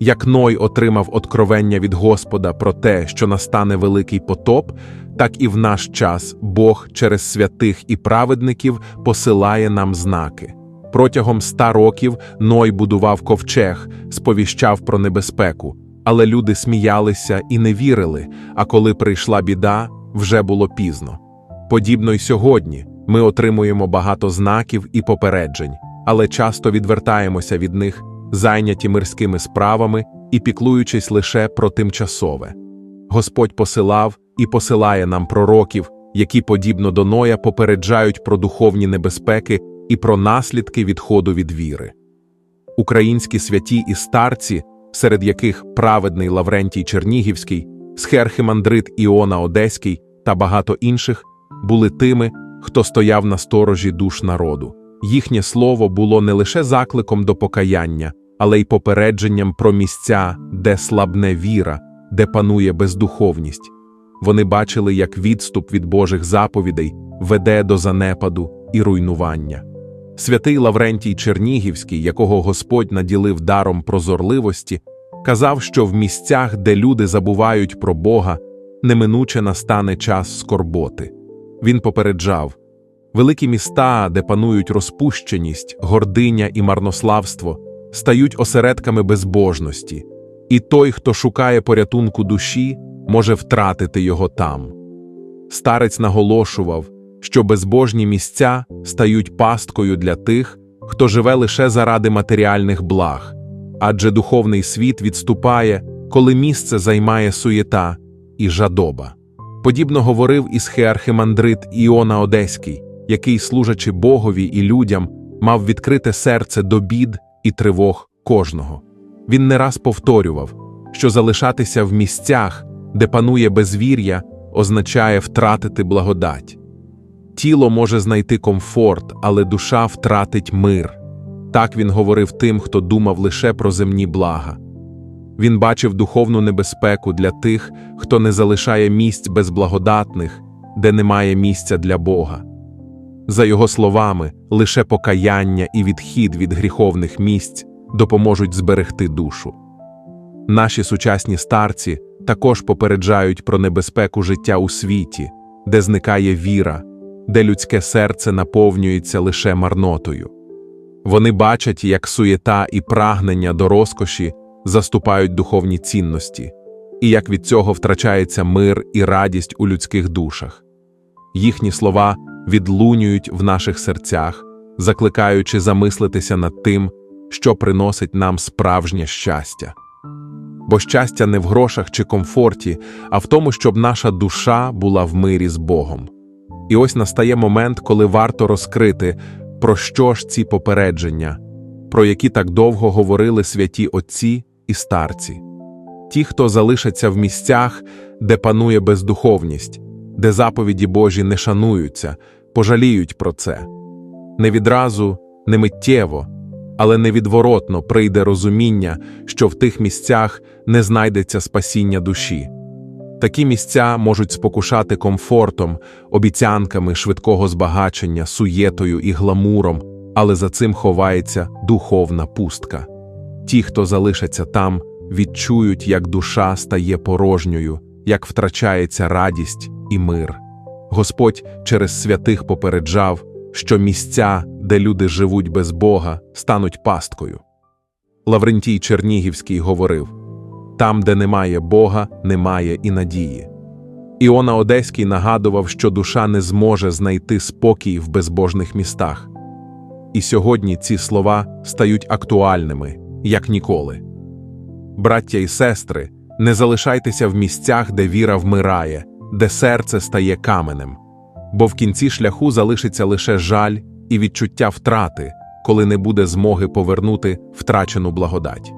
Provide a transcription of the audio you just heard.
Як Ной отримав откровення від Господа про те, що настане великий потоп, так і в наш час Бог через святих і праведників посилає нам знаки. Протягом ста років Ной будував ковчег, сповіщав про небезпеку, але люди сміялися і не вірили, а коли прийшла біда, вже було пізно. Подібно й сьогодні ми отримуємо багато знаків і попереджень, але часто відвертаємося від них, зайняті мирськими справами і піклуючись лише про тимчасове. Господь посилав і посилає нам пророків, які, подібно до Ноя, попереджають про духовні небезпеки і про наслідки відходу від віри. Українські святі і старці, серед яких праведний Лаврентій Чернігівський, схерхимандрит Іона Одеський та багато інших, були тими, хто стояв на сторожі душ народу. Їхнє слово було не лише закликом до покаяння, але й попередженням про місця, де слабне віра, де панує бездуховність. Вони бачили, як відступ від Божих заповідей веде до занепаду і руйнування. Святий Лаврентій Чернігівський, якого Господь наділив даром прозорливості, казав, що в місцях, де люди забувають про Бога, неминуче настане час скорботи. Він попереджав великі міста, де панують розпущеність, гординя і марнославство, стають осередками безбожності, і той, хто шукає порятунку душі, може втратити його там. Старець наголошував, що безбожні місця стають пасткою для тих, хто живе лише заради матеріальних благ, адже духовний світ відступає, коли місце займає суєта і жадоба. Подібно говорив і схеархимандрит Іона Одеський, який, служачи Богові і людям, мав відкрите серце до бід і тривог кожного. Він не раз повторював, що залишатися в місцях, де панує безвір'я, означає втратити благодать. Тіло може знайти комфорт, але душа втратить мир. Так він говорив тим, хто думав лише про земні блага. Він бачив духовну небезпеку для тих, хто не залишає місць безблагодатних, де немає місця для Бога. За його словами, лише покаяння і відхід від гріховних місць допоможуть зберегти душу. Наші сучасні старці також попереджають про небезпеку життя у світі, де зникає віра, де людське серце наповнюється лише марнотою. Вони бачать, як суєта і прагнення до розкоші заступають духовні цінності, і як від цього втрачається мир і радість у людських душах. Їхні слова відлунюють в наших серцях, закликаючи замислитися над тим, що приносить нам справжнє щастя. Бо щастя не в грошах чи комфорті, а в тому, щоб наша душа була в мирі з Богом. І ось настає момент, коли варто розкрити, про що ж ці попередження, про які так довго говорили святі отці і старці. Ті, хто залишаться в місцях, де панує бездуховність, де заповіді Божі не шануються, пожаліють про це. Не відразу, не миттєво, але невідворотно прийде розуміння, що в тих місцях не знайдеться спасіння душі. Такі місця можуть спокушати комфортом, обіцянками швидкого збагачення, суєтою і гламуром, але за цим ховається духовна пустка. Ті, хто залишаться там, відчують, як душа стає порожньою, як втрачається радість і мир. Господь через святих попереджав, що місця, де люди живуть без Бога, стануть пасткою. Лаврентій Чернігівський говорив там, де немає Бога, немає і надії. Іона Одеський нагадував, що душа не зможе знайти спокій в безбожних містах. І сьогодні ці слова стають актуальними, як ніколи. Браття і сестри, не залишайтеся в місцях, де віра вмирає, де серце стає каменем, бо в кінці шляху залишиться лише жаль і відчуття втрати, коли не буде змоги повернути втрачену благодать.